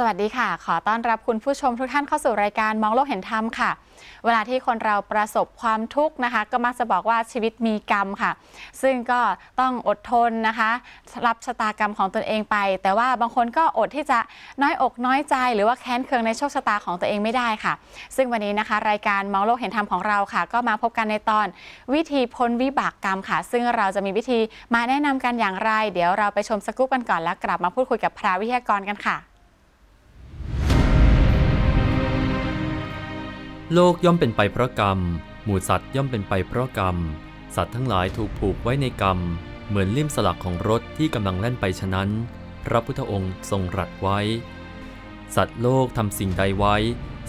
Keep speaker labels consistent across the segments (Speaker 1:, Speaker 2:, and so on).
Speaker 1: สวัสดีค่ะ ขอต้อนรับคุณผู้ชมทุกท่านเข้าสู่รายการมองโลกเห็นธรรมค่ะ เวลาที่คนเราประสบความทุกข์นะคะ ก็มักจะบอกว่าชีวิตมีกรรมค่ะ ซึ่งก็ต้องอดทนนะคะ รับชะตากรรมของตนเองไป แต่ว่าบางคนก็อดที่จะน้อยอกน้อยใจ หรือว่าแค้นเคืองในโชคชะตาของตัวเองไม่ได้ค่ะ ซึ่งวันนี้นะคะ รายการมองโลกเห็นธรรมของเราค่ะ ก็มาพบกันในตอน วิธีพ้นวิบากกรรมค่ะ ซึ่งเราจะมีวิธีมาแนะนำกันอย่างไร เดี๋ยวเราไปชมสกู๊ปกันก่อนแล้วกลับมาพูดคุยกับพระวิทยากรกันค่ะ
Speaker 2: โลกย่อมเป็นไปเพราะกรรม หมู่สัตว์ย่อมเป็นไปเพราะกรรม สัตว์ทั้งหลายถูกผูกไว้ในกรรม เหมือนลิ่มสลักของรถที่กำลังแล่นไปฉะนั้น พระพุทธองค์ทรงรัสไว้ สัตว์โลกทำสิ่งใดไว้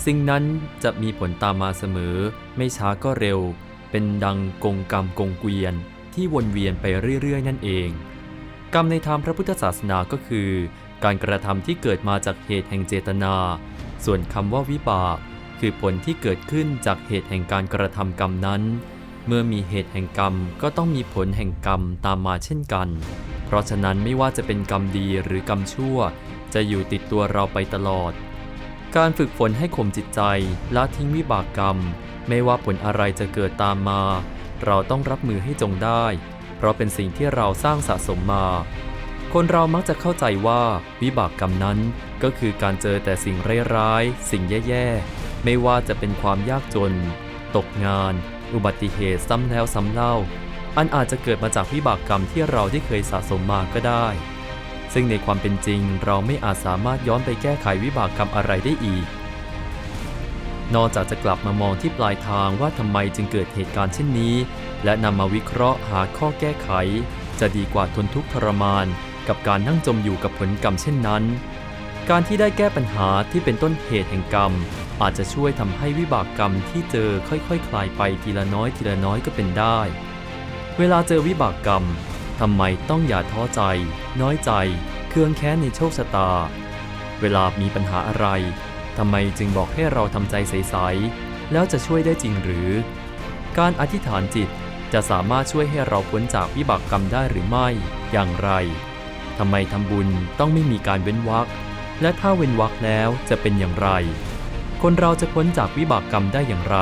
Speaker 2: สิ่งนั้นจะมีผลตามมาเสมอ ไม่ช้าก็เร็ว เป็นดังกงกรรมกงเกวียนที่วนเวียนไปเรื่อยๆ นั่นเอง กรรมในทางพระพุทธศาสนาก็คือ การกระทำที่เกิดมาจากเหตุแห่งเจตนา ส่วนคำว่าวิบาก คือผลที่เกิดขึ้นจากเหตุแห่งการกระทำกรรมนั้น เมื่อมีเหตุแห่งกรรมก็ต้องมีผลแห่งกรรมตามมาเช่นกัน เพราะฉะนั้นไม่ว่าจะเป็นกรรมดีหรือกรรมชั่ว จะอยู่ติดตัวเราไปตลอด การฝึกฝนให้ข่มจิตใจละทิ้งวิบากกรรม ไม่ว่าผลอะไรจะเกิดตามมา เราต้องรับมือให้จงได้ เพราะเป็นสิ่งที่เราสร้างสะสมมาคนเรามักจะเข้าใจว่าวิบากกรรมนั้นก็คือการเจอแต่สิ่งร้ายๆ สิ่งแย่ ๆ ไม่ว่าจะเป็นความยากจน ตกงาน อุบัติเหตุซ้ำแล้วซ้ำเล่า อันอาจจะเกิดมาจากวิบากกรรมที่เราได้เคยสะสมมาก็ได้ ซึ่งในความเป็นจริงเราไม่อาจสามารถย้อนไปแก้ไขวิบากกรรมอะไรได้อีก นอกจากจะกลับมามองที่ปลายทางว่าทำไมจึงเกิดเหตุการณ์เช่นนี้ และนำมาวิเคราะห์หาข้อแก้ไข จะดีกว่าทนทุกข์ทรมาน กับการนั่งจมอยู่กับผลกรรมเช่นนั้น การที่ได้แก้ปัญหาที่เป็นต้นเหตุแห่งกรรม อาจจะช่วยทำให้วิบากกรรมที่เจอค่อยๆคคลายไปทีละน้อยทีละน้อยก็เป็นได้ เวลาเจอวิบากกรรมทำไมต้องอย่าท้อใจ น้อยใจ เคืองแค้นในโชคชะตา เวลามีปัญหาอะไรทำไมจึงบอกให้เราทำใจใสๆแล้วจะช่วยได้จริงหรือ การอธิษฐานจิตจะสามารถช่วยให้เราพ้นจากวิบากกรรมได้หรือไม่ อย่างไรทำไมทำบุญต้องไม่มีการเว้นวรรคและถ้าเว้นวรรคแล้วจะเป็นอย่างไร คนเราจะพ้นจากวิบากกรรมได้อย่างไร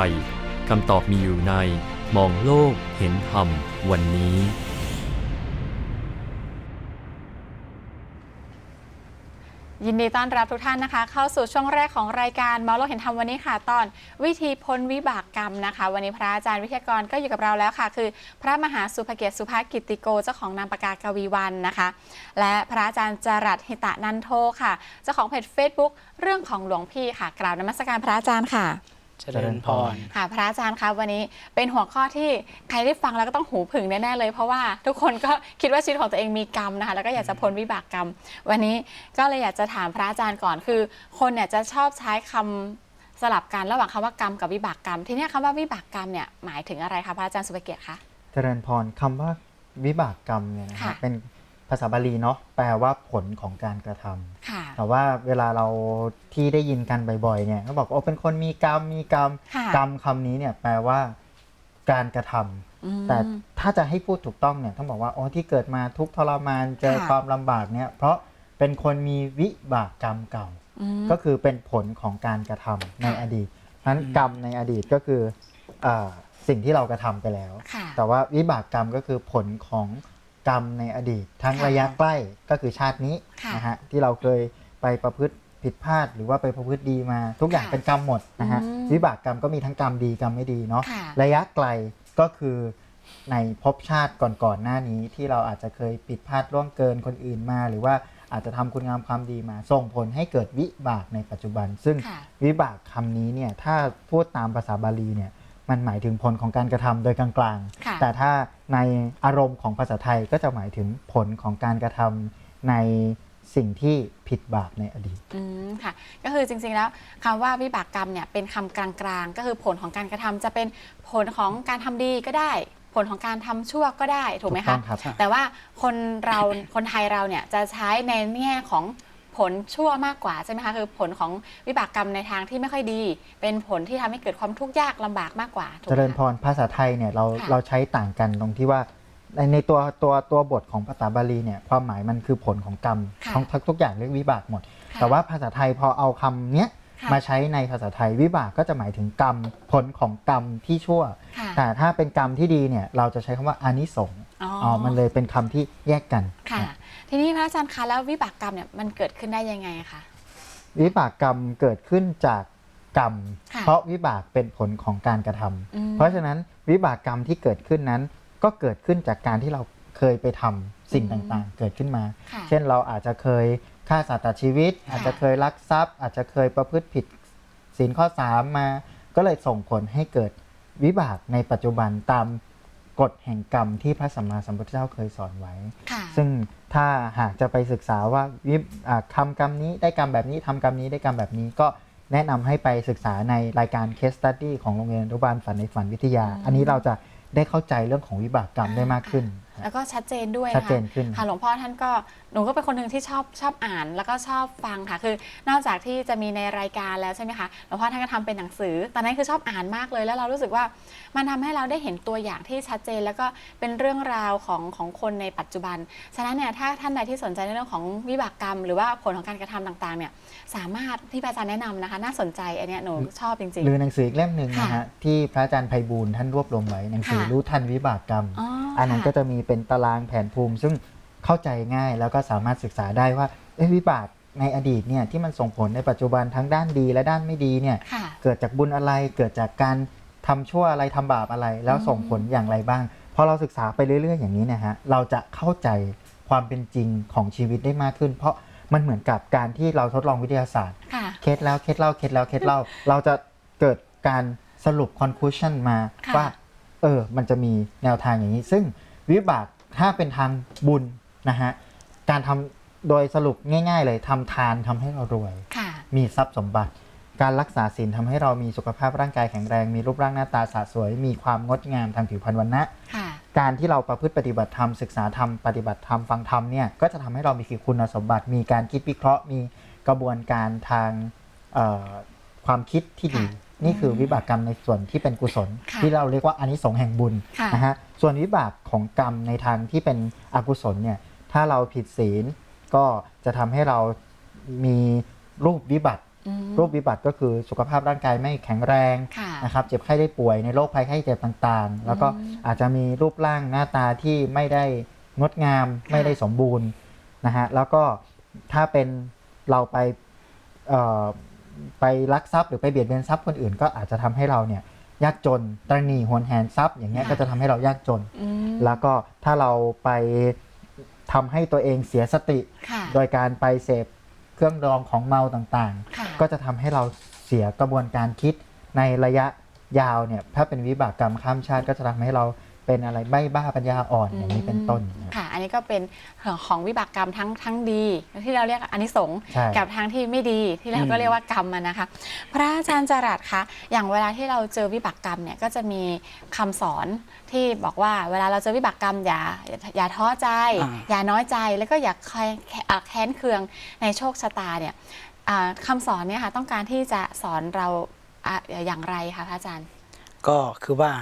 Speaker 2: คำตอบมีอยู่ใน มองโลกเห็นธรรมวันนี้
Speaker 1: ยินดีต้อนรับทุกท่านนะคะ เข้าสู่ช่วงแรกของรายการมอโลกเห็นธรรมวันนี้ค่ะ ตอนวิธีพ้นวิบากกรรมนะคะ วันนี้พระอาจารย์วิทยากรก็อยู่กับเราแล้วค่ะ คือ พระมหาสุภเกียรติสุภากิตติโกเจ้าของนามปากกากวีวันนะคะ และพระอาจารย์จรัสหิตะนันโทค่ะเจ้าของเพจ Facebook เรื่องของหลวงพี่ค่ะกล่าวนมัสการพระอาจารย์ค่ะ
Speaker 3: เจริญพร
Speaker 1: ค่ะพระอาจารย์คะวันนี้เป็นหัวข้อที่ใครได้ฟังแล้วก็ต้องหูผึ่งแน่ๆเลย เพราะว่าทุกคนก็คิดว่าชีวิตของตัวเองมีกรรมนะคะแล้วก็อยากจะพ้นวิบากกรรม วันนี้ก็เลยอยากจะถามพระอาจารย์ก่อนคือ คนเนี่ยจะชอบใช้คำสลับกันระหว่างคำว่ากรรมกับวิบากกรรม ทีเนี้ยคำว่าวิบากกรรมเนี่ยหมายถึงอะไรคะพระอาจารย์สุภเกียรติคะ
Speaker 4: เจริญพรคำว่าวิบากกรรมเนี่ยนะครั
Speaker 1: ค่ะ
Speaker 4: บเป็น ภาษาบาลีเนาะแปลว่าผลของการกระทำ
Speaker 1: ค่ะ
Speaker 4: แต่ว่าเวลาเราที่ได้ยินกันบ่อยๆเนี่ยก็บอกว่าโอ้เป็นคนมีกรรมมีกรรม
Speaker 1: ค่ะ
Speaker 4: กรรมคำนี้เนี่ยแปลว่าการกระทำ
Speaker 1: อืม
Speaker 4: แต่ถ้าจะให้พูดถูกต้องเนี่ยต้องบอกว่าโอ้ที่เกิดมาทุกข์ทรมานเจอ
Speaker 1: ค่ะ
Speaker 4: ความลำบากเนี่ยเพราะเป็นคนมีวิบากกรรมเก่า
Speaker 1: อืม
Speaker 4: ก็คือเป็นผลของการกระทำใน
Speaker 1: ค่ะ
Speaker 4: อดีตนั้นกรรมในอดีตก็คืออาสิ่งที่เรากระทำไปแล้ว
Speaker 1: ค่ะ
Speaker 4: แต่ว่าวิบากกรรมก็คือผลของ กรรมในอดีต ทั้ง
Speaker 1: ค่ะ
Speaker 4: ระยะใกล้ก็คือชาตินี้
Speaker 1: ค่ะ
Speaker 4: นะฮะที่เราเคยไปประพฤติผิดพลาด หรือว่าไปประพฤติดีมา ทุกอย่าง
Speaker 1: ค่ะ
Speaker 4: เป็นกรรมหมดนะฮะ
Speaker 1: อืม
Speaker 4: วิบากกรรมก็มีทั้งกรรมดีกรรมไม่ดีเนาะ
Speaker 1: ค่ะ
Speaker 4: ระยะไกลก็คือในภพชาติก่อนๆหน้านี้ที่เราอาจจะเคยผิดพลาดล่วงเกินคนอื่นมา หรือว่าอาจจะทำคุณงามความดีมา ส่งผลให้เกิดวิบากในปัจจุบัน ซึ่ง
Speaker 1: ค่ะ
Speaker 4: วิบากคำนี้เนี่ยถ้าพูดตามภาษาบาลีเนี่ย มันหมายถึงผลของการกระทำโดยกลางๆ
Speaker 1: ค่ะ
Speaker 4: แต่ถ้าในอารมณ์ของภาษาไทยก็จะหมายถึงผลของการกระทำในสิ่งที่ผิดบาปในอดีต
Speaker 1: อืมค่ะ ก็คือจริง ๆ แล้วคำว่าวิบากกรรมเนี่ยเป็นคำกลางๆ ก็คือผลของการกระทำจะเป็นผลของการทำดีก็ได้ ผลของการทำชั่วก็ได้ถูกไหม
Speaker 4: ถูกต้
Speaker 1: คะ
Speaker 4: องครับ
Speaker 1: แต่ว่าคนเราคนไทยเราเนี่ยจะใช้ในแง่ของ ผลชั่วมากกว่าใช่ไหมคะคือผลของวิบากกรรมในทางที่ไม่ค่อยดี เป็นผลที่ทำให้เกิดความทุกข์ยากลำบากมากกว่าถูก
Speaker 4: เจ
Speaker 1: ไหม
Speaker 4: ริญพ
Speaker 1: คะ
Speaker 4: รภาษาไทยเนี่ยเรา
Speaker 1: ค่ะ
Speaker 4: เราใช้ต่างกันตรงที่ว่าในในตัวตัวตัวบทของภาษาบาลีเนี่ยความหมายมันคือผลของกรรม
Speaker 1: ค่ะ
Speaker 4: ทั้งทั้งทุกอย่างเรียกวิบากหมด
Speaker 1: ค่ะ
Speaker 4: แต่ว่าภาษาไทยพอเอาคำเนี้ย
Speaker 1: ค่ะ
Speaker 4: มาใช้ในภาษาไทยวิบากก็จะหมายถึงกรรมผลของกรรมที่ชั่ว
Speaker 1: ค่ะ
Speaker 4: แต่ถ้าเป็นกรรมที่ดีเนี่ยเราจะใช้คำว่าอานิสงส์
Speaker 1: อ๋อ
Speaker 4: อ๋อมันเลยเป็นคำที่แยกกัน
Speaker 1: ค่ะ ทีนี้พระอาจารย์คะแล้ววิบากกรรมเนี่ยมันเกิดขึ้นได้ยังไงคะ
Speaker 4: วิบากกรรมเกิดขึ้นจากกรรม
Speaker 1: ค่ะ
Speaker 4: เพราะวิบากเป็นผลของการกระทำ
Speaker 1: อืม
Speaker 4: เพราะฉะนั้นวิบากกรรมที่เกิดขึ้นนั้น ก็เกิดขึ้นจากการที่เราเคยไปทำสิ่ง
Speaker 1: อืม
Speaker 4: ต่างๆ เกิดขึ้นมา
Speaker 1: ค่ะ
Speaker 4: เช่นเราอาจจะเคยฆ่าสัตว์ตัดชีวิต อาจจะเคยลักทรัพย์ อาจจะเคยประพฤติผิดศีลข้อ 3 มา ก็เลยส่งผลให้เกิดวิบากในปัจจุบันตามกฎแห่งกรรมที่พระสัมมาสัมพุทธเจ้าเคยสอนไว้
Speaker 1: ค่ะ
Speaker 4: ซึ่ง ถ้าหากจะไปศึกษาว่าวิอ่าทำกรรมนี้ได้กรรมแบบนี้ทำกรรมนี้ได้กรรมแบบนี้ก็แนะนำให้ไปศึกษาในรายการ case study ของโรงเรียนอนุบาลฝันในฝันวิทยา
Speaker 1: อืม
Speaker 4: อันนี้เราจะได้เข้าใจเรื่องของวิบากกรรมได้มากขึ้น
Speaker 1: แล้วก็ชัดเจนด้วย
Speaker 4: ชัดเจน
Speaker 1: นะคะ
Speaker 4: ขึ้น
Speaker 1: ค่ะหลวงพ่อท่านก็หนูก็เป็นคนหนึ่งที่ชอบชอบอ่าน แล้วก็ชอบฟังค่ะคือนอกจากที่จะมีในรายการแล้วใช่ไหมคะหลวงพ่อท่านก็ทำเป็นหนังสือ ตอนนั้นคือชอบอ่านมากเลย แล้วเรารู้สึกว่ามันทำให้เราได้เห็นตัวอย่างที่ชัดเจน แล้วก็เป็นเรื่องราวของของคนในปัจจุบันฉะนั้นเนี่ยถ้าท่านใดที่สนใจในเรื่องของวิบากกรรม หรือว่าผลของการกระทำต่างๆเนี่ยสามารถที่พระอาจารย์แนะนำนะคะ น่าสนใจอันเนี้ยหนูชอบจริง
Speaker 4: หรือหนังสืออีกเล่มหนึ่งนะ
Speaker 1: ค่ะ
Speaker 4: ฮะที่พระอาจารย์ไพบูลย์ท่านรวบรวมไว้หนังสือ
Speaker 1: ค่ะ
Speaker 4: รู้ทันวิบากกรรม
Speaker 1: อ๋อ
Speaker 4: อันนั้น
Speaker 1: ค่ะ
Speaker 4: ก็จะมีเป็นตารางแผนภูมิ ซึ่งเข้าใจง่ายแล้วก็สามารถศึกษาได้ว่าเอ้ยวิบากในอดีตเนี่ยที่มันส่งผลในปัจจุบันทั้งด้านดีและด้านไม่ดีเนี่ย
Speaker 1: ค่ะ
Speaker 4: เกิดจากบุญอะไรเกิดจากการทำชั่วอะไรทำบาปอะไร แล้วส่งผลอย่างไรบ้างพอเราศึกษาไปเรื่อย ๆ อย่างนี้เนะฮะเราจะเข้าใจความเป็นจริงของชีวิตได้มากขึ้น เพราะมันเหมือนกับการที่เราทดลองวิทยาศาสตร์
Speaker 1: ค่ะ
Speaker 4: เคสแล้วเคสเล่าเคสแล้วเคสเล่าเราจะเกิดการสรุป conclusion มา
Speaker 1: ค่ะ
Speaker 4: ว่าเออมันจะมีแนวทางอย่างนี้ ซึ่ง วิบากถ้าเป็นทางบุญนะฮะการทำโดยสรุปง่าย ๆ เลยทำทานทำให้เรารวย
Speaker 1: ค่ะ
Speaker 4: มีทรัพย์สมบัติ การรักษาศีลทำให้เรามีสุขภาพร่างกายแข็งแรง มีรูปร่างหน้าตาสะสวย มีความงดงามทางผิวพรรณวันนะ
Speaker 1: ค่ะ
Speaker 4: การที่เราประพฤติปฏิบัติธรรมศึกษาธรรมปฏิบัติธรรมฟังธรรมเนี่ยก็จะทำให้เรามีคุณสมบัติ มีการคิดวิเคราะห์ มีกระบวนการทางเอ่อความคิดที่ดี
Speaker 1: ค่ะ
Speaker 4: นี่คือวิบากกรรมในส่วนที่เป็นกุศล
Speaker 1: ค่ะ
Speaker 4: ที่เราเรียกว่าอานิสงส์แห่งบุญ
Speaker 1: ค่ะ
Speaker 4: นะฮะส่วนวิบากของกรรมในทางที่เป็นอกุศลเนี่ยถ้าเราผิดศีลก็จะทำให้เรามีรูปวิบัติ
Speaker 1: อืม
Speaker 4: รูปวิบัติก็คือสุขภาพร่างกายไม่แข็งแรง
Speaker 1: ค่ะ
Speaker 4: นะครับเจ็บไข้ได้ป่วยในโรคภัยไข้เจ็บต่างๆ แล้วก็
Speaker 1: อืม
Speaker 4: อาจจะมีรูปร่างหน้าตาที่ไม่ได้งดงาม
Speaker 1: ค่ะ
Speaker 4: ไม่ได้สมบูรณ์นะฮะแล้วก็ถ้าเป็นเราไปเอ่อ ไปลักทรัพย์หรือไปเบียดเบียนทรัพย์คนอื่น ก็อาจจะทำให้เราเนี่ยยากจนตระหนี่หวนแหนทรัพย์อย่างเงี้ย
Speaker 1: ค่ะ
Speaker 4: ก็จะทำให้เรายากจน
Speaker 1: อืม
Speaker 4: แล้วก็ถ้าเราไปทำให้ตัวเองเสียสติ
Speaker 1: ค่ะ
Speaker 4: โดยการไปเสพเครื่องดองของเมาต่างๆ
Speaker 1: ค่ะ
Speaker 4: ก็จะทำให้เราเสียกระบวนการคิดในระยะยาวเนี่ยถ้าเป็นวิบากกรรมข้ามชาติก็จะทำให้เรา เป็นอะไรใบ้บ้าปัญญาอ่อนอย่างนี้เป็นต้นนะครับ
Speaker 1: ค่ะ อันนี้ก็เป็นของวิบากกรรมทั้งทั้งดี ที่เราเรียกอานิสงส์
Speaker 4: ใช่
Speaker 1: กับทางที่ไม่ดีที่เรา
Speaker 4: อืม
Speaker 1: ก็เรียกว่ากรรมอะนะคะ พระอาจารย์จรัสคะอย่างเวลาที่เราเจอวิบากกรรมเนี่ยก็จะมีคำสอนที่บอกว่าเวลาเราเจอวิบากกรรมอย่าอย่าอย่าท้อใจ
Speaker 3: อ่า
Speaker 1: อย่าน้อยใจแล้วก็อย่าแค้นอ่าแค้นเคืองในโชคชะตาเนี่ยอ่าคำสอนเนี่ยค่ะต้องการที่จะสอนเราอะอย่างไรคะพระอาจารย์
Speaker 3: ก็คือว่า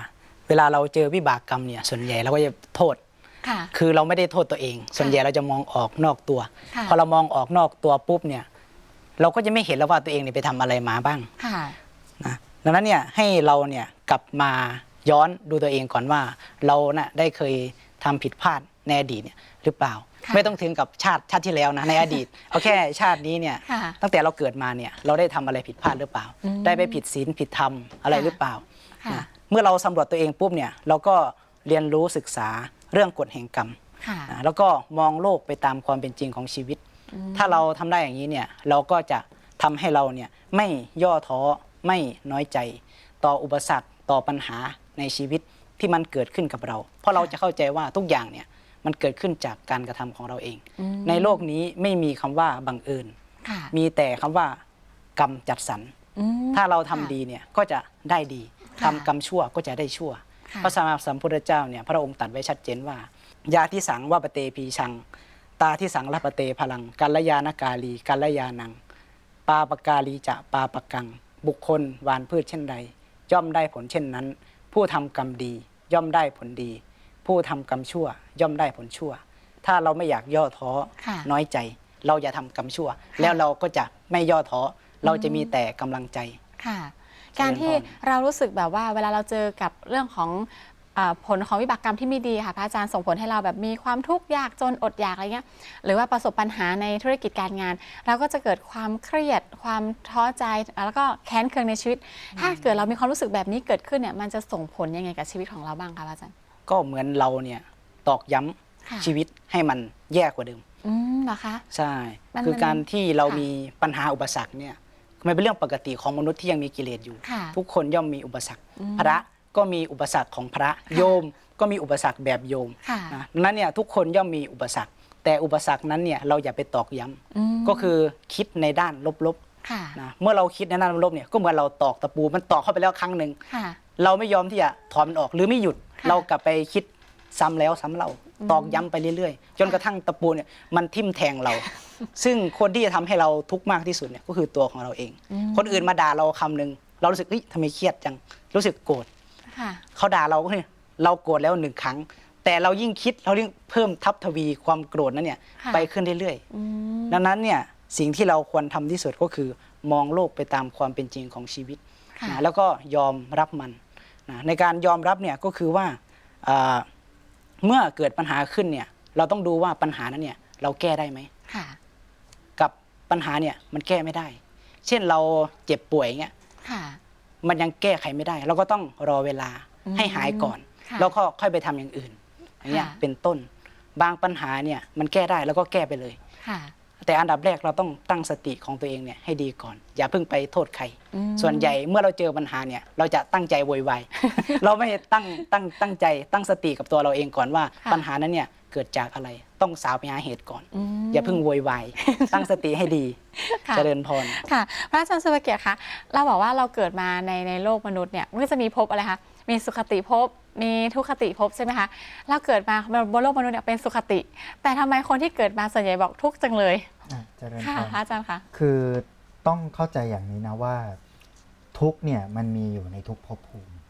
Speaker 3: เวลาเราเจอวิบากกรรมเนี่ยส่วนใหญ่เราก็จะโทษ
Speaker 1: ค่ะ
Speaker 3: คือเราไม่ได้โทษตัวเอง ส่วนใหญ่เราจะมองออกนอกตัว
Speaker 1: ค่ะ
Speaker 3: พอเรามองออกนอกตัวปุ๊บเนี่ย เราก็จะไม่เห็นแล้วว่าตัวเองเนี่ยไปทำอะไรมาบ้าง
Speaker 1: ค่ะ
Speaker 3: นะดังนั้นเนี่ยให้เราเนี่ยกลับมาย้อนดูตัวเองก่อนว่า เราน่ะได้เคยทำผิดพลาดในอดีตเนี่ยหรือเปล่า
Speaker 1: ค่ะ
Speaker 3: ไม่ต้องถึงกับชาติชาติที่แล้วนะในอดีตเอาแค่ชาตินี้เนี่ย
Speaker 1: ค่ะ
Speaker 3: ตั้งแต่เราเกิดมาเนี่ยเราได้ทำอะไรผิดพลาดหรือเปล่า
Speaker 1: อืม
Speaker 3: ได้ไปผิดศีลผิดธรรมอะไร
Speaker 1: ค่ะ
Speaker 3: หรือเปล่า
Speaker 1: ค่ะ
Speaker 3: นะเมื่อเราสำรวจตัวเองปุ๊บเนี่ยเราก็เรียนรู้ศึกษาเรื่องกฎแห่งกรรม
Speaker 1: ค่ะ
Speaker 3: นะแล้วก็มองโลกไปตามความเป็นจริงของชีวิต
Speaker 1: อืม
Speaker 3: ถ้าเราทำได้อย่างนี้เนี่ยเราก็จะทำให้เราเนี่ยไม่ย่อท้อไม่น้อยใจ ต่ออุปสรรคต่อปัญหาในชีวิตที่มันเกิดขึ้นกับเรา เพราะเราจะเข้าใจว่าทุกอย่างเนี่ยมันเกิดขึ้นจากการกระทำของเราเอง
Speaker 1: อืม
Speaker 3: ในโลกนี้ไม่มีคำว่าบังเอิญ
Speaker 1: ค่ะ
Speaker 3: มีแต่คำว่ากรรมจัดสรร
Speaker 1: อืม
Speaker 3: ถ้าเราทำ
Speaker 1: ค่ะ
Speaker 3: ดีเนี่ยก็จะได้ดี
Speaker 1: ค่ะ
Speaker 3: ทำกรรมชั่วก็จะได้ชั่ว
Speaker 1: ค่ะ
Speaker 3: พระสัมมาสัมพุทธเจ้าเนี่ยพระองค์ตรัดไว้ชัดเจนว่า ยาที่สังว่าปเตพีชัง ตาที่สังละปเตพลังกัลยาณกาลีกัลยานัง ปาปกาลีจะปาปกัง บุคคลหวานพืชเช่นใด ย่อมได้ผลเช่นนั้น ผู้ทำกรรมดีย่อมได้ผลดี ผู้ทำกรรมชั่ว ย่อมได้ผลชั่ว ถ้าเราไม่อยากย่อท้อ
Speaker 1: ค่ะ
Speaker 3: น้อยใจ เราอย่าทำกรรมชั่ว แล้วเราก็จะไม่ย่อท้อเราจะมีแต่กำลังใจ
Speaker 1: ค่ะ การที่เรารู้สึกแบบว่าเวลาเราเจอกับเรื่องของอาผลของวิบากกรรมที่ไม่ดีค่ะพระอาจารย์ส่งผลให้เราแบบมีความทุกข์ยากจนอดอยากอะไรเงี้ยหรือว่าประสบปัญหาในธุรกิจการงาน เราก็จะเกิดความเครียด ความท้อใจแล้วก็แค้นเคืองในชีวิต ถ้าเกิดเรามีความรู้สึกแบบนี้เกิดขึ้นเนี่ยมันจะส่งผลยังไงกับชีวิตของเราบ้างคะพระอาจารย์
Speaker 3: ก็เหมือนเราเนี่ยตอกย้ำ
Speaker 1: ค่ะ
Speaker 3: ชีวิตให้มันแย่กว่าเดิม
Speaker 1: อืมเหรอคะ
Speaker 3: ใช่
Speaker 1: มัน
Speaker 3: คือการที่เรา
Speaker 1: ค่ะ
Speaker 3: มีปัญหาอุปสรรคเนี่ย มันเป็นเรื่องปกติของมนุษย์ที่ยังมีกิเลสอยู่
Speaker 1: ค่ะ
Speaker 3: ทุกคนย่อมมีอุปสรรค
Speaker 1: อืม
Speaker 3: พระก็มีอุปสรรคของพระโยม ก็มีอุปสรรคแบบโยม
Speaker 1: ค่ะ
Speaker 3: นะนั้นเนี่ยทุกคนย่อมมีอุปสรรค แต่อุปสรรคนั้นเนี่ยเราอย่าไปตอกย้ำ
Speaker 1: อืม
Speaker 3: ก็คือคิดในด้านลบ
Speaker 1: ค่ะ
Speaker 3: ๆนะเมื่อเราคิดในด้านลบๆเนี่ยก็เหมือนเราตอกตะปูมันตอกเข้าไปแล้วครั้งหนึ่ง
Speaker 1: ค่ะ
Speaker 3: เราไม่ยอมที่จะถอนมันออกหรือไม่หยุด
Speaker 1: ค่ะ
Speaker 3: เรากลับไปคิดซ้ำแล้วซ้ำเล่าตอกย้ำไปเรื่อยๆ จนกระทั่งตะปูเนี่ยมันทิ่มแทงเรา ซึ่งคนที่จะทำให้เราทุกข์มากที่สุดเนี่ยก็คือตัวของเราเอง
Speaker 1: อืม
Speaker 3: คนอื่นมาด่าเราคำหนึ่งเรารู้สึกเฮ้ยทำไมเครียดจังรู้สึกโกรธ
Speaker 1: ค่ะ
Speaker 3: เขาด่าเราก็เนี่ยเราโกรธแล้วหนึ่งครั้ง แต่เรายิ่งคิดเรายิ่งเพิ่มทับทวีความโกรธนั้นเนี่ย
Speaker 1: ค่ะ
Speaker 3: ไปขึ้นเรื่อย
Speaker 1: อืม
Speaker 3: ๆดังนั้นเนี่ยสิ่งที่เราควรทำที่สุดก็คือมองโลกไปตามความเป็นจริงของชีวิต
Speaker 1: ค่ะ
Speaker 3: นะแล้วก็ยอมรับมันนะในการยอมรับเนี่ยก็คือว่าอ่าเมื่อเกิดปัญหาขึ้นเนี่ยเราต้องดูว่าปัญหานั้นเนี่ยเราแก้ได้ไหม
Speaker 1: ค่ะ
Speaker 3: กับ ปัญหาเนี่ยมันแก้ไม่ได้ เช่นเราเจ็บป่วยเงี้ย
Speaker 1: ค่ะ
Speaker 3: มันยังแก้ไขไม่ได้ เราก็ต้องรอเวลา
Speaker 1: อืม
Speaker 3: ให้หายก่อน
Speaker 1: ค่ะ
Speaker 3: แล้วก็ค่อยไปทำอย่างอื่นอย่างเงี้ย
Speaker 1: ค่ะ
Speaker 3: เป็นต้นบางปัญหาเนี่ยมันแก้ได้แล้วก็แก้ไปเลย
Speaker 1: ค่ะ
Speaker 3: แต่อันดับแรกเราต้องตั้งสติของตัวเองเนี่ยให้ดีก่อน อย่าเพิ่งไปโทษใคร
Speaker 1: อืม
Speaker 3: ส่วนใหญ่เมื่อเราเจอปัญหาเนี่ยเราจะตั้งใจโวยวาย เราไม่ตั้งตั้งตั้งใจตั้งสติกับตัวเราเองก่อนว่า
Speaker 1: ค่ะ
Speaker 3: ปัญหานั้นเนี่ย เกิดจากอะไร ต้องสาวไปหาเหตุก่อน
Speaker 1: ม
Speaker 3: อย่าเพิ่งโวยวายตั้งสติให้ดี
Speaker 1: ค่ะ
Speaker 3: เจริญพร
Speaker 1: ค่ะ พระอาจารย์สุภเกียรติคะเราบอกว่าเราเกิดมาในในโลกมนุษย์เนี่ยมันก็จะมีภพอะไรคะมีสุขติภพมีทุกขติภพใช่ไหมคะเราเกิดมาบนโลกมนุษย์เนี่ยเป็นสุขติ แต่ทำไมคนที่เกิดมาส่วนใหญ่บอกทุกข์จังเลย
Speaker 4: อะเจริญ
Speaker 1: ค่ะ
Speaker 4: พ
Speaker 1: พระ
Speaker 4: ร
Speaker 1: อาจารย์คะ
Speaker 4: คือต้องเข้าใจอย่างนี้นะว่าทุกข์เนี่ยมันมีอยู่ในทุกภพภูมิ
Speaker 1: ค่ะ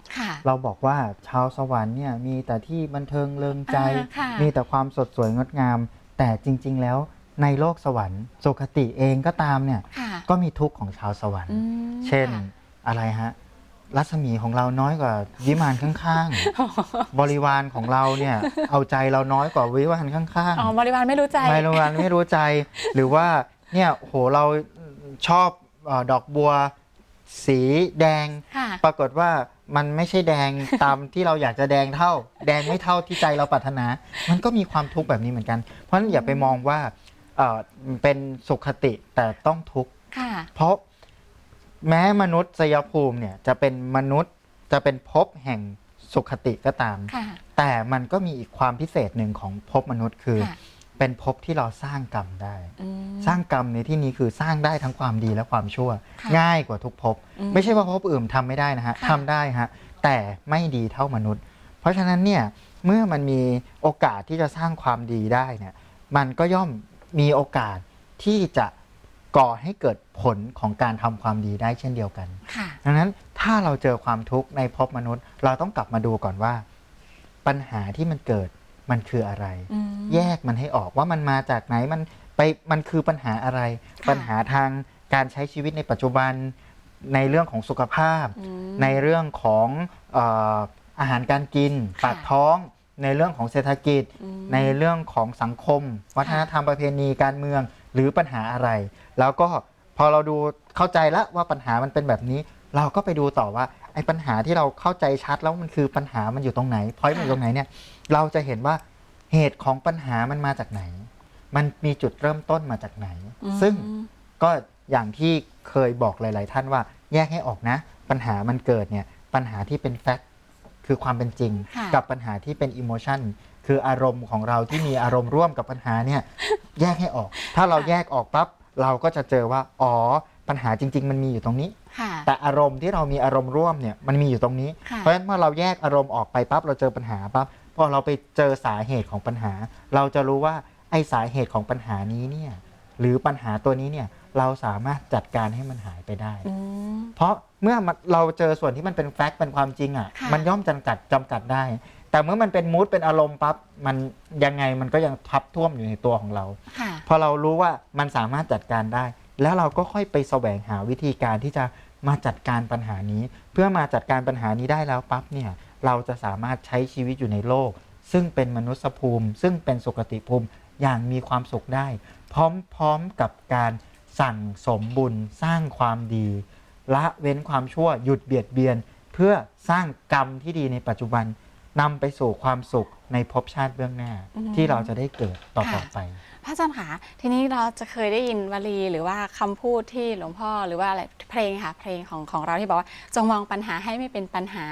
Speaker 4: เราบอกว่าชาวสวรรค์เนี่ยมีแต่ที่บันเทิงเริงใจ
Speaker 1: อ่าค่ะ
Speaker 4: มีแต่ความสดสวยงดงาม แต่จริง ๆ แล้วในโลกสวรรค์สุคติเองก็ตามเนี่ย
Speaker 1: ค่ะ
Speaker 4: ก็มีทุกข์ของชาวสวรรค์
Speaker 1: อืม
Speaker 4: เช่น
Speaker 1: ค่ะ
Speaker 4: อะไรฮะรัศมีของเราน้อยกว่าวิมานข้างๆ บริวารของเราเนี่ยเอาใจเราน้อยกว่าวิมานข้าง
Speaker 1: อ๋อบริวารไม่รู้ใจ
Speaker 4: ๆไม่รู้วันไม่รู้ใจ หรือว่าเนี่ยโหเราชอบเออดอกบัวสีแดง
Speaker 1: ค่ะ
Speaker 4: ปรากฏว่า มันไม่ใช่แดงตามที่เราอยากจะแดงเท่า แดงไม่เท่าที่ใจเราปรารถนา มันก็มีความทุกข์แบบนี้เหมือนกัน เพราะฉะนั้นอย่าไปมองว่าเอ่อเป็นสุขติแต่ต้องทุกข์
Speaker 1: ค่ะ
Speaker 4: เพราะแม้มนุษย์สยภูมิเนี่ยจะเป็นมนุษย์จะเป็นภพแห่งสุขติก็ตาม
Speaker 1: ค่ะ
Speaker 4: แต่มันก็มีอีกความพิเศษหนึ่งของภพมนุษย์คือ
Speaker 1: ค่ะ
Speaker 4: เป็นภพที่เราสร้างกรรมได้
Speaker 1: อืม
Speaker 4: สร้างกรรมในที่นี้คือสร้างได้ทั้งความดีและความชั่ว
Speaker 1: ค่ะ
Speaker 4: ง่ายกว่าทุกภพ
Speaker 1: อืม
Speaker 4: ไม่ใช่ว่าภพอื่นทำไม่ได้นะฮะ
Speaker 1: ค่ะ
Speaker 4: ทำได้ฮะแต่ไม่ดีเท่ามนุษย์ เพราะฉะนั้นเนี่ยเมื่อมันมีโอกาสที่จะสร้างความดีได้เนี่ยมันก็ย่อมมีโอกาสที่จะก่อให้เกิดผลของการทำความดีได้เช่นเดียวกัน
Speaker 1: ค่ะ
Speaker 4: ดังนั้นถ้าเราเจอความทุกข์ในภพมนุษย์ เราต้องกลับมาดูก่อนว่า ปัญหาที่มันเกิด มันคืออะไร
Speaker 1: อืม
Speaker 4: แยกมันให้ออกว่ามันมาจากไหนมันไปมันคือปัญหาอะไร
Speaker 1: ค่ะ
Speaker 4: ปัญหาทางการใช้ชีวิตในปัจจุบันในเรื่องของสุขภาพ
Speaker 1: อืม
Speaker 4: ในเรื่องของเอ่ออาหารการกิน
Speaker 1: ค่ะ
Speaker 4: ปากท้อง ในเรื่องของเศรษฐกิจ
Speaker 1: อืม
Speaker 4: ในเรื่องของสังคม วัฒนธรรมประเพณีการเมืองหรือปัญหาอะไร แล้วก็พอเราดูเข้าใจแล้วว่าปัญหามันเป็นแบบนี้ เราก็ไปดูต่อว่า ไอ้ปัญหาที่เราเข้าใจชัดแล้วมันคือปัญหามันอยู่ตรงไหนพอยต์มันอยู่ตรงไหนเนี่ยเราจะเห็นว่าเหตุของปัญหามันมาจากไหน มันมีจุดเริ่มต้นมาจากไหน
Speaker 1: อืม
Speaker 4: ซึ่งก็อย่างที่เคยบอกหลาย ๆ ท่านว่าแยกให้ออกนะ ปัญหามันเกิดเนี่ยปัญหาที่เป็นแฟกต์คือความเป็นจริง
Speaker 1: ค่ะ
Speaker 4: กับปัญหาที่เป็นอิโมชันคืออารมณ์ของเราที่มีอารมณ์ร่วมกับปัญหาเนี่ยแยกให้ออก ถ้าเราแยกออกปั๊บเราก็จะเจอว่า อ๋อ ปัญหาจริง ๆ มันมีอยู่ตรงนี้
Speaker 1: ค่ะ
Speaker 4: แต่อารมณ์ที่เรามีอารมณ์ร่วมเนี่ยมันมีอยู่ตรงนี้
Speaker 1: ค่ะ
Speaker 4: เพราะฉะนั้นเมื่อเราแยกอารมณ์ออกไปปั๊บเราเจอปัญหาปั๊บพอเราไปเจอสาเหตุของปัญหา เราจะรู้ว่าไอ้สาเหตุของปัญหานี้เนี่ยหรือปัญหาตัวนี้เนี่ยเราสามารถจัดการให้มันหายไปได้
Speaker 1: อืม
Speaker 4: เพราะเมื่อมันเราเจอส่วนที่มันเป็นแฟกต์เป็นความจริงอะ
Speaker 1: ค่ะ
Speaker 4: มันย่อมจำกัดจำกัดได้ แต่เมื่อมันเป็นมูดเป็นอารมณ์ปั๊บมันยังไงมันก็ยังทับท่วมอยู่ในตัวของเรา
Speaker 1: ค่ะ
Speaker 4: พอเรารู้ว่ามันสามารถจัดการได้ แล้วเราก็ค่อยไปแสวงหาวิธีการที่จะมาจัดการปัญหานี้ เพื่อมาจัดการปัญหานี้ได้แล้วปั๊บเนี่ยเราจะสามารถใช้ชีวิตอยู่ในโลก ซึ่งเป็นมนุษยภูมิ ซึ่งเป็นสุคติภูมิอย่างมีความสุขได้ พร้อมๆกับการสั่งสมบุญสร้างความดี ละเว้นความชั่วหยุดเบียดเบียน เพื่อสร้างกรรมที่ดีในปัจจุบันนำไปสู่ความสุขในภพชาติเบื้องหน้า
Speaker 1: อืม
Speaker 4: ที่เราจะได้เกิดต่อ
Speaker 1: ค่ะ
Speaker 4: ๆไป
Speaker 1: พระอาจารย์คะทีนี้เราจะเคยได้ยินวลีหรือว่าคำพูดที่หลวงพ่อหรือว่าอะไรเพลงค่ะ เพลงของของเราที่บอกว่าจงมองปัญหาให้ไม่เป็นปัญหา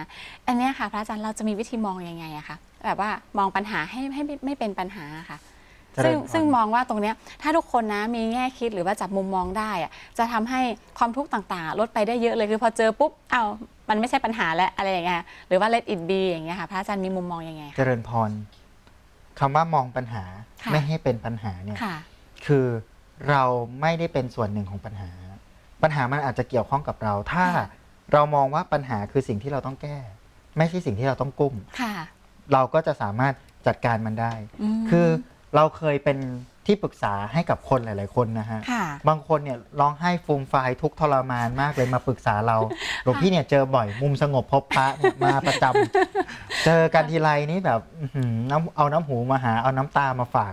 Speaker 1: อันเนี้ยค่ะ พระอาจารย์เราจะมีวิธีมองยังไงอะคะแบบว่ามองปัญหาให้ให้ไม่ไม่เป็นปัญหาค่ะ
Speaker 4: เจริญ
Speaker 1: ซึ่ง
Speaker 4: พร
Speaker 1: ซึ่งมองว่าตรงเนี้ยถ้าทุกคนนะมีแง่คิดหรือว่าจับมุมมองได้อะจะทำให้ความทุกข์ต่างๆ ลดไปได้เยอะเลยคือพอเจอปุ๊บเอ้ามันไม่ใช่ปัญหาแล้วอะไรอย่างเงี้ยหรือว่า let it be อย่างเงี้ยค่ะพระอาจารย์มีมุมมองยังไง
Speaker 4: เจริญพร คำว่ามองปัญหา
Speaker 1: ค่ะ
Speaker 4: ไม่ให้เป็นปัญหาเนี่ย
Speaker 1: ค่ะ
Speaker 4: คือเราไม่ได้เป็นส่วนหนึ่งของปัญหา ปัญหามันอาจจะเกี่ยวข้องกับเรา ถ้า
Speaker 1: ค่ะ
Speaker 4: เรามองว่าปัญหาคือสิ่งที่เราต้องแก้ ไม่ใช่สิ่งที่เราต้องกุ้ม
Speaker 1: ค่ะ
Speaker 4: เราก็จะสามารถจัดการมันได้
Speaker 1: ม
Speaker 4: คือเราเคยเป็น ที่ปรึกษาให้กับคนหลาย ๆ คนนะฮะ
Speaker 1: ค่ะ
Speaker 4: บางคนเนี่ยร้องไห้ฟูมฟายทุกข์ทรมานมากเลยมาปรึกษาเรา หลวงพี่เนี่ยเจอบ่อยมุมสงบพบพระเนี่ยมาประจำ เจอกันทีไรนี่แบบอื้อหือน้ำเอาน้ำหูมาหาเอาน้ำตามาฝาก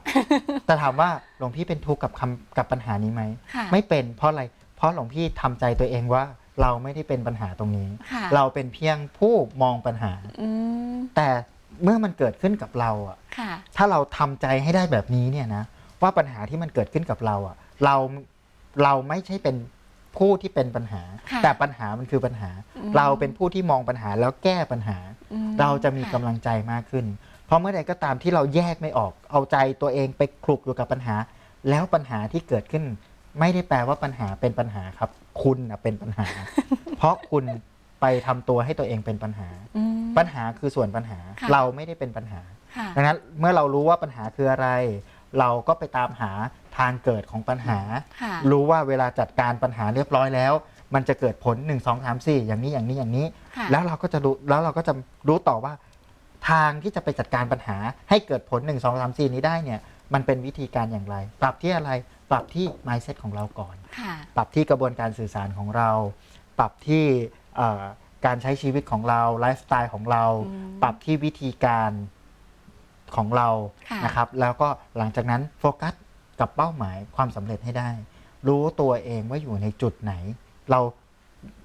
Speaker 4: แต่ถามว่าหลวงพี่เป็นทุกข์กับคำกับปัญหานี้ไหม
Speaker 1: ค่ะ
Speaker 4: ไม่เป็นเพราะอะไร เพราะหลวงพี่ทำใจตัวเองว่าเราไม่ได้เป็นปัญหาตรงนี้
Speaker 1: ค่ะ
Speaker 4: เราเป็นเพียงผู้มองปัญหา
Speaker 1: อืม
Speaker 4: แต่เมื่อมันเกิดขึ้นกับเราอะ
Speaker 1: ค่ะ
Speaker 4: ถ้าเราทำใจให้ได้แบบนี้เนี่ยนะ ว่าปัญหาที่มันเกิดขึ้นกับเราอะเราเราไม่ใช่เป็นผู้ที่เป็นปัญหา
Speaker 1: ค่ะ
Speaker 4: แต่ปัญหามันคือปัญหา
Speaker 1: อืม
Speaker 4: เราเป็นผู้ที่มองปัญหาแล้วแก้ปัญหา
Speaker 1: อืม
Speaker 4: เราจะมี
Speaker 1: ค่
Speaker 4: กำลังใจมากขึ้น เพราะเมื่อใดก็ตามที่เราแยกไม่ออก เอาใจตัวเองไปคลุกอยู่กับปัญหา แล้วปัญหาที่เกิดขึ้น ไม่ได้แปลว่าปัญหาเป็นปัญหาครับ คุณนะเป็นปัญหา เพราะคุณไปทำตัวให้ตัวเองเป็นปัญหา
Speaker 1: อืม
Speaker 4: ปัญหาคือส่วนปัญหา
Speaker 1: ค่ะ
Speaker 4: เราไม่ได้เป็นปัญหา
Speaker 1: ค่ะ
Speaker 4: ดังนั้นเมื่อเรารู้ว่าปัญหาคืออะไร เราก็ไปตามหาทางเกิดของปัญหา
Speaker 1: ค่ะ
Speaker 4: รู้ว่าเวลาจัดการปัญหาเรียบร้อยแล้ว มันจะเกิดผล 1 2 3 4 อย่างนี้อย่างนี้อย่างนี้
Speaker 1: ค่ะ
Speaker 4: แล้วเราก็จะรู้แล้วเราก็จะรู้ต่อว่า ทางที่จะไปจัดการปัญหา ให้เกิดผล 1 2 3 4 นี้ได้เนี่ยมันเป็นวิธีการอย่างไร ปรับที่อะไรปรับที่ mindset ของเราก่อน
Speaker 1: ค่ะ
Speaker 4: ปรับที่กระบวนการสื่อสารของเรา ปรับที่เอ่อการใช้ชีวิตของเราไลฟ์สไตล์ของเรา
Speaker 1: อืม
Speaker 4: ปรับที่วิธีการ ของเรา
Speaker 1: ค่ะ
Speaker 4: นะครับ แล้วก็หลังจากนั้นโฟกัสกับเป้าหมายความสำเร็จให้ได้ รู้ตัวเองว่าอยู่ในจุดไหน เรา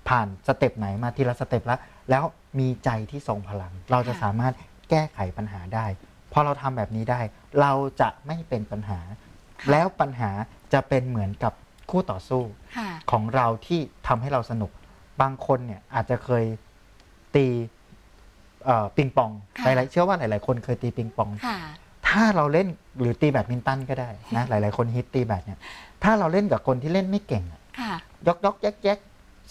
Speaker 4: ผ่านสเต็ปไหนมาทีละสเต็ปแล้ว แล้วมีใจที่ทรงพลัง เราจะ
Speaker 1: ค่ะ
Speaker 4: สามารถแก้ไขปัญหาได้ พอเราทำแบบนี้ได้ เราจะไม่เป็นปัญหา แล้วปัญหาจะเป็นเหมือนกับคู่ต่อสู้
Speaker 1: ค่ะ
Speaker 4: ของเราที่ทำให้เราสนุก บางคนเนี่ยอาจจะเคยตีเอ่อ ปิงปอง
Speaker 1: ค่ะ
Speaker 4: หลายๆเชื่อว่าหลาย ๆ คนเคยตีปิงปอง
Speaker 1: ค่ะ
Speaker 4: ถ้าเราเล่นหรือตีแบดมินตันก็ได้นะหลาย ๆ คนฮิตตีแบดเนี่ยถ้าเราเล่นกับคนที่เล่นไม่เก่งอะ
Speaker 1: ค่ะ
Speaker 4: ยกยกแยกแยก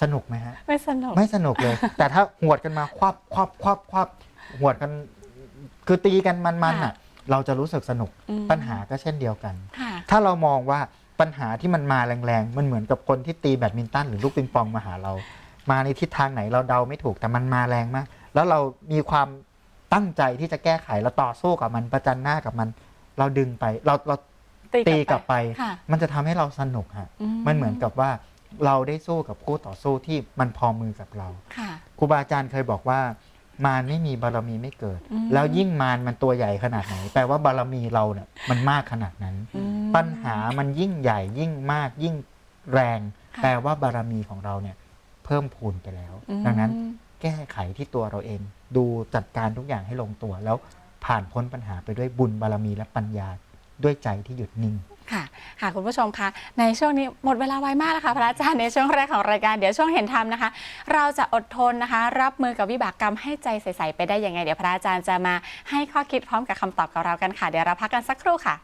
Speaker 4: สนุกไหมฮะ
Speaker 1: ไม่สนุก
Speaker 4: ไม่สนุกเลย แต่ถ้าหวดกันมาควับควับควับควับหวดกัน คือตีกันมันๆอะ เราจะรู้สึกสนุก
Speaker 1: อืม
Speaker 4: ปัญหาก็เช่นเดียวกัน
Speaker 1: ค่ะ
Speaker 4: ถ้าเรามองว่าปัญหาที่มันมาแรงๆ มันเหมือนกับคนที่ตีแบดมินตันหรือลูกปิงปองมาหาเรา มาในทิศทางไหนเราเดาไม่ถูกแต่มันมาแรงมาก แล้วเรามีความตั้งใจที่จะแก้ไขและต่อสู้กับมันประจันหน้ากับมัน เราดึงไป เราเราตีกลับไป
Speaker 1: ค่ะ
Speaker 4: มันจะทำให้เราสนุกฮะ
Speaker 1: อื
Speaker 4: มันเหมือนกับว่าเราได้สู้กับคู่ต่อสู้ที่มันพอมือกับเรา
Speaker 1: ค่ะ
Speaker 4: ครูบาอาจารย์เคยบอกว่ามารไม่มีบารมีไม่เกิด
Speaker 1: อืม
Speaker 4: แล้วยิ่งมารมันตัวใหญ่ขนาดไหน แปลว่าบารมีเราเนี่ยมันมากขนาดนั้น
Speaker 1: อืม
Speaker 4: ปัญหามันยิ่งใหญ่ยิ่งมากยิ่งแรง
Speaker 1: ค่ะ
Speaker 4: แปลว่าบารมีของเราเนี่ย เพิ่มพูนไปแล้ว
Speaker 1: อืม
Speaker 4: ดังนั้น แก้ไขที่ตัวเราเอง ดูจัดการทุกอย่างให้ลงตัว แล้วผ่านพ้นปัญหาไปด้วยบุญบารมีและปัญญาด้วยใจที่หยุดนิ่ง
Speaker 1: ค่ะค่ะคุณผู้ชมคะในช่วงนี้หมดเวลาไวมากแล้วค่ะพระอาจารย์ในช่วงแรกของรายการเดี๋ยวช่วงเห็นธรรมนะคะ เราจะอดทนนะคะ รับมือกับวิบากกรรมให้ใจใสๆไปได้ยังไง เดี๋ยวพระอาจารย์จะมาให้ข้อคิดพร้อมกับคำตอบกับเรากันค่ะ เดี๋ยวเราพักกันสักครู่ค่ะ